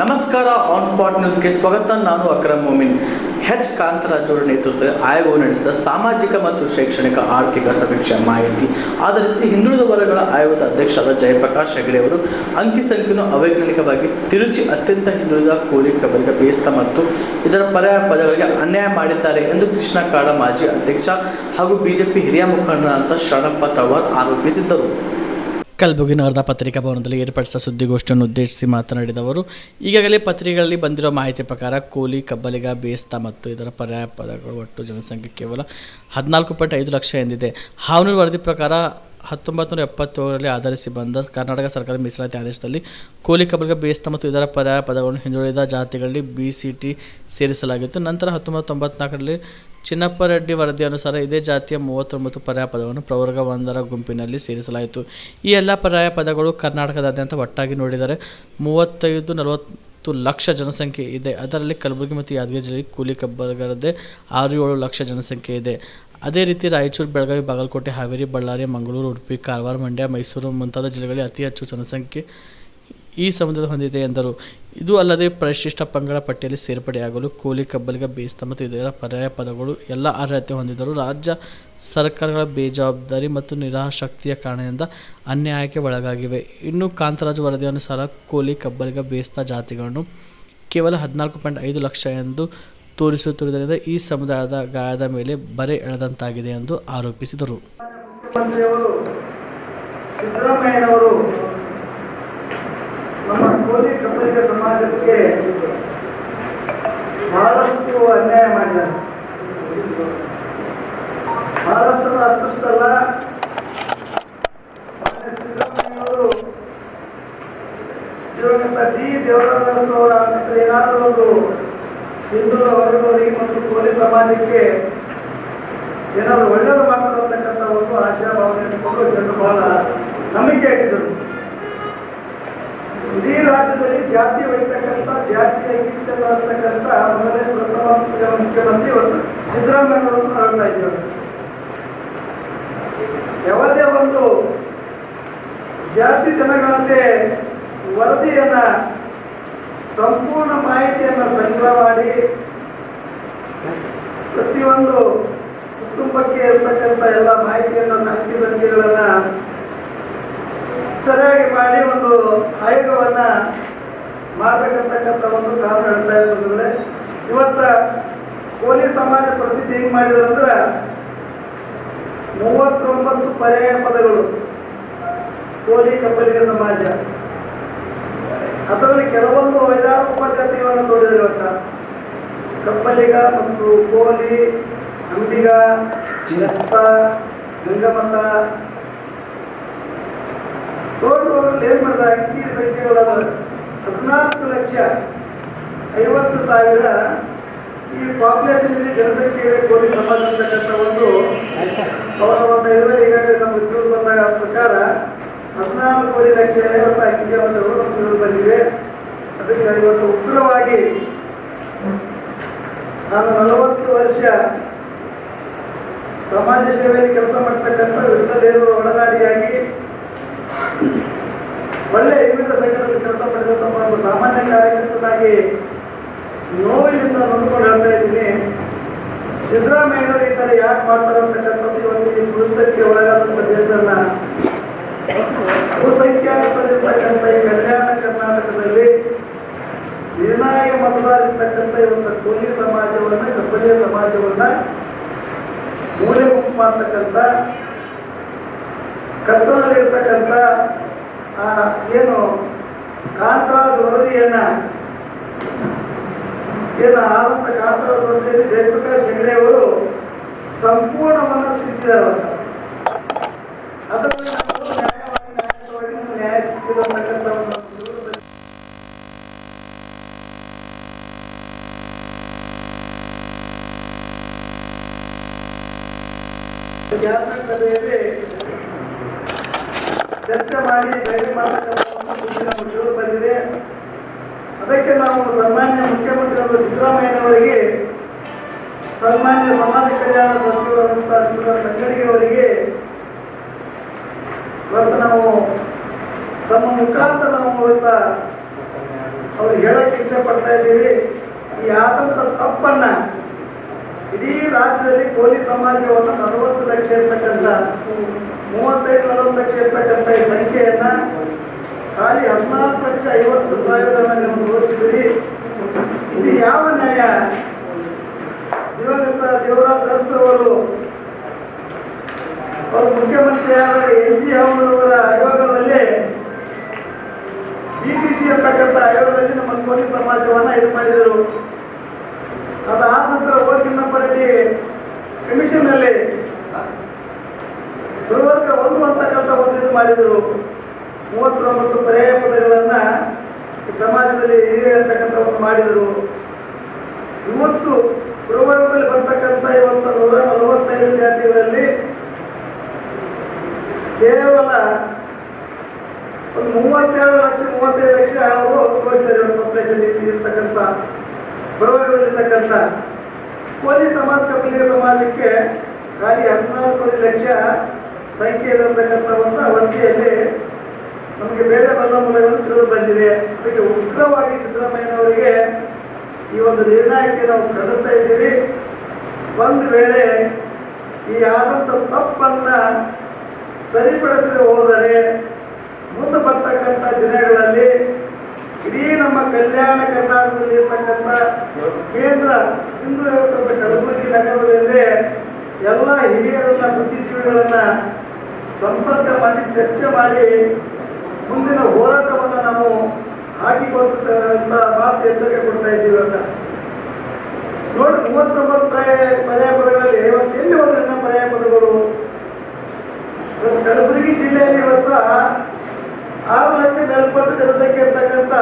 ನಮಸ್ಕಾರ on spot ನ್ಯೂಸ್ಗೆ ಸ್ವಾಗತ. ನಾನು ಅಕ್ರಮ್ ಮೊಮಿನ್. ಹೆಚ್ ಕಾಂತರಾಜ್ ಅವರ ನೇತೃತ್ವದ ಆಯೋಗವು ನಡೆಸಿದ ಸಾಮಾಜಿಕ ಮತ್ತು ಶೈಕ್ಷಣಿಕ ಆರ್ಥಿಕ ಸಮೀಕ್ಷೆ ಮಾಹಿತಿ ಆಧರಿಸಿ ಹಿಂದುಳಿದ ವರ್ಗಗಳ ಆಯೋಗದ ಅಧ್ಯಕ್ಷರಾದ ಜಯಪ್ರಕಾಶ್ ಹೆಗಡೆ ಅವರು ಅಂಕಿ ಸಂಖ್ಯೆಯನ್ನು ಅವೈಜ್ಞಾನಿಕವಾಗಿ ತಿರುಚಿ ಅತ್ಯಂತ ಹಿಂದುಳಿದ ಕೋಲಿ ಕಬಲಿಗ ಬೇಸ್ತ ಮತ್ತು ಇದರ ಪರ್ಯಾಯ ಪದಗಳಿಗೆ ಅನ್ಯಾಯ ಮಾಡಿದ್ದಾರೆ ಎಂದು ಕೃಷ್ಣ ಕಾಡ ಮಾಜಿ ಅಧ್ಯಕ್ಷ ಹಾಗೂ ಬಿಜೆಪಿ ಹಿರಿಯ ಮುಖಂಡರಾದಂಥ ಶರಣಪ್ಪ ತವರ್ ಆರೋಪಿಸಿದ್ದರು. ಕಲಬುರಗಿ ಅರ್ಧ ಪತ್ರಿಕಾ ಭವನದಲ್ಲಿ ಏರ್ಪಡಿಸಿದ ಸುದ್ದಿಗೋಷ್ಠಿಯನ್ನು ಉದ್ದೇಶಿಸಿ ಮಾತನಾಡಿದ ಅವರು, ಈಗಾಗಲೇ ಪತ್ರಿಕೆಗಳಲ್ಲಿ ಬಂದಿರುವ ಮಾಹಿತಿ ಪ್ರಕಾರ ಕೂಲಿ, ಕಬ್ಬಲಿಗ, ಬೇಸ್ತ ಮತ್ತು ಇದರ ಪರ್ಯಾಯ ಪದಗಳು ಒಟ್ಟು ಜನಸಂಖ್ಯೆ ಕೇವಲ ಹದಿನಾಲ್ಕು ಪಾಯಿಂಟ್ ಐದು ಲಕ್ಷ ಎಂದಿದೆ. ಹಾವನೂರು ವರದಿ ಪ್ರಕಾರ ಹತ್ತೊಂಬತ್ತು ನೂರ ಎಪ್ಪತ್ತೇಳರಲ್ಲಿ ಆಧರಿಸಿ ಬಂದ ಕರ್ನಾಟಕ ಸರ್ಕಾರದ ಮೀಸಲಾತಿ ಆದೇಶದಲ್ಲಿ ಕೂಲಿ, ಕಬ್ಬಲಿಗ, ಬೇಸ್ತ ಮತ್ತು ಇದರ ಪರ್ಯಾಯ ಪದಗಳನ್ನು ಹಿಂದುಳಿದ ಜಾತಿಗಳಲ್ಲಿ ಬಿ ಸಿ ಟಿ ಸೇರಿಸಲಾಗಿತ್ತು. ನಂತರ ಹತ್ತೊಂಬತ್ತು ತೊಂಬತ್ನಾಲ್ಕರಲ್ಲಿ ಚಿನ್ನಪ್ಪ ರೆಡ್ಡಿ ವರದಿ ಅನುಸಾರ ಇದೇ ಜಾತಿಯ ಮೂವತ್ತೊಂಬತ್ತು ಪರ್ಯಾಯ ಪದವನ್ನು ಪ್ರವರ್ಗ ಒಂದರ ಗುಂಪಿನಲ್ಲಿ ಸೇರಿಸಲಾಯಿತು. ಈ ಎಲ್ಲ ಪರ್ಯಾಯ ಪದಗಳು ಕರ್ನಾಟಕದಾದ್ಯಂತ ಒಟ್ಟಾಗಿ ನೋಡಿದರೆ ಮೂವತ್ತೈದು, ನಲವತ್ತು ಲಕ್ಷ ಜನಸಂಖ್ಯೆ ಇದೆ. ಅದರಲ್ಲಿ ಕಲಬುರಗಿ ಮತ್ತು ಯಾದಗಿರಿ ಜಿಲ್ಲೆಗೆ ಕೂಲಿ ಕಬ್ಬರ್ಗರದೇ ಆರು ಏಳು ಲಕ್ಷ ಜನಸಂಖ್ಯೆ ಇದೆ. ಅದೇ ರೀತಿ ರಾಯಚೂರು, ಬೆಳಗಾವಿ, ಬಾಗಲಕೋಟೆ, ಹಾವೇರಿ, ಬಳ್ಳಾರಿ, ಮಂಗಳೂರು, ಉಡುಪಿ, ಕಾರವಾರ, ಮಂಡ್ಯ, ಮೈಸೂರು ಮುಂತಾದ ಜಿಲ್ಲೆಗಳಲ್ಲಿ ಅತಿ ಹೆಚ್ಚು ಜನಸಂಖ್ಯೆ ಈ ಸಮುದಾಯ ಹೊಂದಿದೆ ಎಂದರು. ಇದು ಅಲ್ಲದೆ ಪರಿಶಿಷ್ಟ ಪಂಗಡ ಪಟ್ಟಿಯಲ್ಲಿ ಸೇರ್ಪಡೆಯಾಗಲು ಕೂಲಿ, ಕಬ್ಬಲಿಗ, ಬೇಸ್ತ ಮತ್ತು ಇದರ ಪರ್ಯಾಯ ಪದಗಳು ಎಲ್ಲ ಅರ್ಹತೆ ಹೊಂದಿದ್ದರೂ ರಾಜ್ಯ ಸರ್ಕಾರಗಳ ಬೇಜವಾಬ್ದಾರಿ ಮತ್ತು ನಿರಾಶಕ್ತಿಯ ಕಾರಣದಿಂದ ಅನ್ಯಾಯಕ್ಕೆ ಒಳಗಾಗಿವೆ. ಇನ್ನು ಕಾಂತರಾಜ್ ವರದಿ ಅನುಸಾರ ಕೂಲಿ, ಕಬ್ಬಲಿಗ, ಬೇಸ್ತ ಜಾತಿಗಳನ್ನು ಕೇವಲ ಹದಿನಾಲ್ಕು ಪಾಯಿಂಟ್ ಐದು ಲಕ್ಷ ಎಂದು ತೋರಿಸುತ್ತಿರುವುದರಿಂದ ಈ ಸಮುದಾಯದ ಗಾಯದ ಮೇಲೆ ಬರೆ ಎಳೆದಂತಾಗಿದೆ ಎಂದು ಆರೋಪಿಸಿದರು. ಸಿದ್ದರಾಮಯ್ಯನವರು ಕೋಲಿ ಕಬ್ಬಲಿಗ ಸಮಾಜಕ್ಕೆ ಬಹಳಷ್ಟು ಅನ್ಯಾಯ ಮಾಡಿದ್ದಾರೆ ಬಹಳಷ್ಟು ಅಷ್ಟಷ್ಟಲ್ಲ. ದಿವಂಗತ ಡಿ. ದೇವರಾಜ ಅವರ ನಂತರ ಏನಾದರೂ ಒಂದು ಹಿಂದುಳಿದ ವರ್ಗದವರಿಗೆ ಮತ್ತು ಕೋಲಿ ಸಮಾಜಕ್ಕೆ ಏನಾದರೂ ಒಳ್ಳೇದು ಮಾಡ್ತಾರೆ ಒಂದು ಆಶಾಭಾವನೆ ಇಟ್ಕೊಂಡು ಜನರು ಬಹಳ ನಂಬಿಕೆ ಇಟ್ಟಿದ್ದರು. ರಾಜ್ಯದಲ್ಲಿ ಜಾತಿ ಬೆಳಿತಕ್ಕಂಥ ಜಾತಿಯ ಹಚ್ಚತಕ್ಕಂಥ ಮೊದಲನೇ ಪ್ರಥಮ ಮುಖ್ಯ- ಮುಖ್ಯಮಂತ್ರಿ ಇವತ್ತು ಸಿದ್ದರಾಮಯ್ಯವರನ್ನು ಹೇಳ್ತಾ ಇದ್ದೀವಿ ಯಾವುದೇ ಒಂದು ಜಾತಿ ಜನಗಳತೆ ವರದಿಯನ್ನ, ಸಂಪೂರ್ಣ ಮಾಹಿತಿಯನ್ನ ಸಂಗ್ರಹ ಮಾಡಿ ಪ್ರತಿಯೊಂದು ಕುಟುಂಬಕ್ಕೆ ಇರ್ತಕ್ಕಂಥ ಎಲ್ಲ ಮಾಹಿತಿಯನ್ನ ಸಂಖ್ಯೆ ಸಂಖ್ಯೆಗಳನ್ನ ಸರಿಯಾಗಿ ಮಾಡಿ ಒಂದು ಆಯೋಗವನ್ನ ಮಾಡ್ಬೇಕಂತಕ್ಕಂಥ ಒಂದು ಕಾರಣ ಹೇಳ್ತಾ ಇರೋದ್ರೆ ಇವತ್ತ ಕೋಲಿ ಸಮಾಜ ಪ್ರಸಿದ್ಧಿ ಹೆಂಗ್ ಮಾಡಿದ್ರು ಅಂದ್ರೆ, ಮೂವತ್ತೊಂಬತ್ತು ಪರ್ಯಾಯ ಪದಗಳು ಕೋಲಿ ಕಬ್ಬಲಿಗ ಸಮಾಜ. ಅದರಲ್ಲಿ ಕೆಲವೊಂದು ಐದಾರು ಉಪಜಾತಿಗಳನ್ನು ನೋಡಿದರೆ ಇವತ್ತ. ಕಬ್ಬಲಿಗ ಮತ್ತು ಕೋಲಿ ಅಂಬಿಗ ಗಂಗಮತ ತೋಟದಲ್ಲಿ ಏನ್ ಮಾಡಿದ? ಅಂಕಿ ಸಂಖ್ಯೆಗಳನ್ನು ಹದಿನಾಲ್ಕು ಲಕ್ಷ ಐವತ್ತು ಸಾವಿರ ಈ ಪಾಪ್ಯುಲೇಷನ್ ಜನಸಂಖ್ಯೆ ಇದೆ ಕೋಲಿ ಸಮಾಜ ಅಂತಕ್ಕಂಥ ಒಂದು ಅವರ ಒಂದು ಇದರಲ್ಲಿ ಈಗಾಗಲೇ ನಮ್ಮ ತಿಳಿದು ಬಂದ ಪ್ರಕಾರ ಕೋರಿ ಲಕ್ಷ ಐವತ್ತು ಅಂಕಿಅಂಶಗಳು ನಮ್ಗೆ ತಿಳಿದು ಬಂದಿವೆ. ಅದಕ್ಕೆ ಇವತ್ತು ಉಗ್ರವಾಗಿ ನಾನು ನಲವತ್ತು ವರ್ಷ ಸಮಾಜ ಸೇವೆಯಲ್ಲಿ ಕೆಲಸ ಮಾಡ್ತಕ್ಕಂಥ ವಿಠಲೇರು ಒಡನಾಡಿಯಾಗಿ ಒಬ್ಬ ಸಾಮಾನ್ಯ ಕಾರ್ಯಕರ್ತನಾಗಿ ನೋವಿನಿಂದ ನೊಂದ್ಕೊಂಡು ಹೇಳ್ತಾ ಇದ್ದೀನಿ. ಸಿದ್ದರಾಮಯ್ಯನವರು ಈ ಥರ ಯಾಕೆ ಮಾಡ್ತಾರೆ ಅಂತಕ್ಕಂಥದ್ದು ಇವತ್ತು ಈ ದುರಿತಕ್ಕೆ ಒಳಗಾದಂಥ ಜನರನ್ನ ಬಹುಸಂಖ್ಯಾತರಿರ್ತಕ್ಕಂಥ ಈ ಕಲ್ಯಾಣ ಕರ್ನಾಟಕದಲ್ಲಿ ನಿರ್ಣಾಯಕ ಮತದಾರಿರ್ತಕ್ಕಂಥ ಇವತ್ತು ಕೋಲಿ ಸಮಾಜವನ್ನ ಕಬ್ಬಲಿಯ ಸಮಾಜವನ್ನ ಮೂಲೆ ಗುಂಪು ಮಾಡ್ತಕ್ಕಂಥ, ಕತ್ತಲಲ್ಲಿರ್ತಕ್ಕಂಥ, ಆ, ಏನು ಕಾಂತರಾಜ್ ವರದಿಯನ್ನ ಏನು ಆರಂಭ ಕಾಂತರಾಜ್ ವರದಿಯಲ್ಲಿ ಜಯಪ್ರಕಾಶ್ ಹೆಗಡೆ ಅವರು ಸಂಪೂರ್ಣವನ್ನ ತಿಳಿಸಿದ್ದಾರೆ ಅಂತ. ಅದರಲ್ಲಿ ಚರ್ಚೆ ಮಾಡಿ ಮಾಡತಕ್ಕಂಥ ತಿಳಿದು ಬಂದಿದೆ. ಅದಕ್ಕೆ ನಾವು ಸನ್ಮಾನ್ಯ ಮುಖ್ಯಮಂತ್ರಿಯಾದ ಸಿದ್ದರಾಮಯ್ಯನವರಿಗೆ, ಸನ್ಮಾನ್ಯ ಸಮಾಜ ಕಲ್ಯಾಣ ಸಚಿವರಾದಂತಹ ಶ್ರೀಧರ್ ಅವರಿಗೆ ಇವತ್ತು ನಾವು ತಮ್ಮ ಮುಖಾಂತರ ನಾವು ಇವತ್ತ ಅವ್ರು ಹೇಳಕ್ಕೆ ಇಚ್ಛೆ ಪಡ್ತಾ ಇದ್ದೀವಿ. ಈ ಆದಂತ ತಪ್ಪನ್ನ ಇಡೀ ರಾಜ್ಯದಲ್ಲಿ ಕೋಲಿ ಸಮಾಜವನ್ನು ನಲವತ್ತು ಲಕ್ಷ ಇರ್ತಕ್ಕಂಥ, ಮೂವತ್ತೈದು ನಲವತ್ತು ಲಕ್ಷ ಇರ್ತಕ್ಕಂಥ ಈ ಸಂಖ್ಯೆಯನ್ನ ಖಾಲಿ ಹದಿನಾಲ್ಕು ಲಕ್ಷ ಐವತ್ತು ಸಾವಿರ ನೀವು ತೋರಿಸಿದ್ರಿ. ಇದು ಯಾವ ನ್ಯಾಯ? ದಿವಂಗತ ದೇವರಾಜ್ ದಾಸ್ ಅವರು ಅವರು ಮುಖ್ಯಮಂತ್ರಿಯಾದ ಎನ್ ಜಿ ಅವರ ಆಯೋಗದಲ್ಲಿ ಬಿ ಪಿ ಸಿ ಅಂತಕ್ಕಂಥ ಆಯೋಗದಲ್ಲಿ ನಮ್ಮ ಕೋಲಿ ಸಮಾಜವನ್ನ ಇದು ಮಾಡಿದರು. ಅದಾದ ನಂತರ ಓ ಚಿನ್ನಪ್ಪ ರೆಡ್ಡಿ ಕಮಿಷನ್ನಲ್ಲಿ ಗುರುವರ್ಗ ಒಂದು ಅಂತಕ್ಕಂಥ ಒಂದು ಇದು ಮಾಡಿದರು. ಮೂವತ್ತೊಂಬತ್ತು ಪರ್ಯಾಯ ಪದಗಳನ್ನ ಸಮಾಜದಲ್ಲಿ ಹಿರಿಯ ಅಂತಕ್ಕಂಥ ಒಂದು ಮಾಡಿದರು. ಇವತ್ತು ಗುರುವರ್ಗದಲ್ಲಿ ಬರ್ತಕ್ಕಂಥ ಇವತ್ತು ನೂರ ನಲವತ್ತೈದು ಜಾತಿಗಳಲ್ಲಿ ಕೇವಲ ಒಂದು ಮೂವತ್ತೆರಡು ಲಕ್ಷ, ಮೂವತ್ತೈದು ಲಕ್ಷ ಅವರು ತೋರಿಸಿದ್ದಾರೆ ಪಾಪ್ಯುಲೇಷನ್ ಇರ್ತಕ್ಕಂಥ ಪ್ರವರ್ಗದಲ್ಲಿರ್ತಕ್ಕಂಥ ಕೋಲಿ ಸಮಾಜ, ಕಪಿಲಿಗ ಸಮಾಜಕ್ಕೆ ಖಾಲಿ ಹದಿನಾಲ್ಕು ಲಕ್ಷ ಸಂಖ್ಯೆ ಇರತಕ್ಕಂಥ ಒಂದು ವರದಿಯಲ್ಲಿ ನಮಗೆ ಬೇರೆ ಬಲ ಮೂಲಗಳನ್ನು ತಿಳಿದು ಬಂದಿದೆ. ಅದಕ್ಕೆ ಉಗ್ರವಾಗಿ ಸಿದ್ದರಾಮಯ್ಯನವರಿಗೆ ಈ ಒಂದು ನಿರ್ಣಯಕ್ಕೆ ನಾವು ಕಳಿಸ್ತಾ ಇದ್ದೀವಿ. ಒಂದು ವೇಳೆ ಈ ಆದಂಥ ತಪ್ಪನ್ನ ಸರಿಪಡಿಸದೆ ಹೋದರೆ ಮುಂದೆ ಬರ್ತಕ್ಕಂಥ ದಿನಗಳಲ್ಲಿ ಇಡೀ ನಮ್ಮ ಕಲ್ಯಾಣ ಕರ್ನಾಟಕದಲ್ಲಿ ಇರ್ತಕ್ಕಂಥ ಕೇಂದ್ರ ಹಿಂದೂ ಇರತಕ್ಕಂಥ ಕಲಬುರಗಿ ನಗರದಲ್ಲಿ ಎಲ್ಲ ಹಿರಿಯರನ್ನ ಬುದ್ಧಿಜೀವಿಗಳನ್ನ ಸಂಪರ್ಕ ಮಾಡಿ, ಚರ್ಚೆ ಮಾಡಿ ಮುಂದಿನ ಹೋರಾಟವನ್ನು ನಾವು ಹಾಕಿಕೊಳ್ತಕ್ಕಂಥ ಮಾತು ಎಚ್ಚರಿಕೆ ಕೊಡ್ತಾ ಇದ್ದೀವಿ ಅಂತ. ನೋಡಿ, ಮೂವತ್ತೊಂಬತ್ತು ಪರ್ಯಾಯ ಪರ್ಯಾಯ ಪದಗಳಲ್ಲಿ ಇವತ್ತು ಎಲ್ಲಿ ಹೋದ್ರೆ ನಮ್ಮ ಪರ್ಯಾಯ ಪದಗಳು ಕಲಬುರಗಿ ಜಿಲ್ಲೆಯಲ್ಲಿ ಇವತ್ತ ಆರು ಲಕ್ಷ ಮೇಲ್ಪಟ್ಟು ಜನಸಂಖ್ಯೆ ಇರ್ತಕ್ಕಂಥ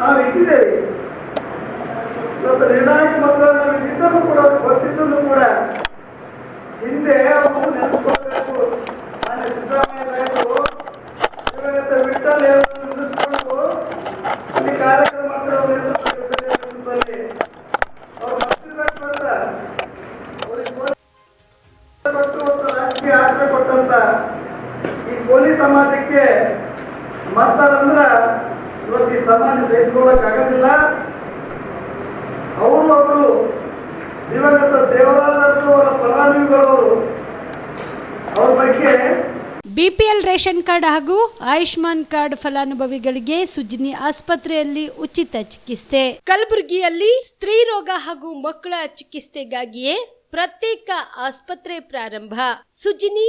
ನಾವು ಇಟ್ಟಿದ್ದೇವೆ ಇವತ್ತು ನಿರ್ಣಾಯಕ ಸಮಾಜ ಸಹಿಸಿಕೊಳ್ಳಕ್ ಆಗೋದಿಲ್ಲ ಅವರು ಒಬ್ಬರು ದಿವಂಗತ ದೇವರಾಜ ಅರಸು ಅವರ ಫಲಾನುಭವಿಗಳು ಅವರು. ಅವ್ರ ಬಗ್ಗೆ ಬಿಪಿಎಲ್ ರೇಷನ್ ಕಾರ್ಡ್ ಹಾಗೂ ಆಯುಷ್ಮಾನ್ ಕಾರ್ಡ್ ಫಲಾನುಭವಿಗಳಿಗೆ ಸುಜಿನಿ ಆಸ್ಪತ್ರೆಯಲ್ಲಿ ಉಚಿತ ಚಿಕಿತ್ಸೆ. ಕಲಬುರಗಿಯಲ್ಲಿ ಸ್ತ್ರೀ ರೋಗ ಹಾಗೂ ಮಕ್ಕಳ ಚಿಕಿತ್ಸೆಗಾಗಿಯೇ ಪ್ರತ್ಯೇಕ ಆಸ್ಪತ್ರೆ ಪ್ರಾರಂಭ. ಸುಜಿನಿ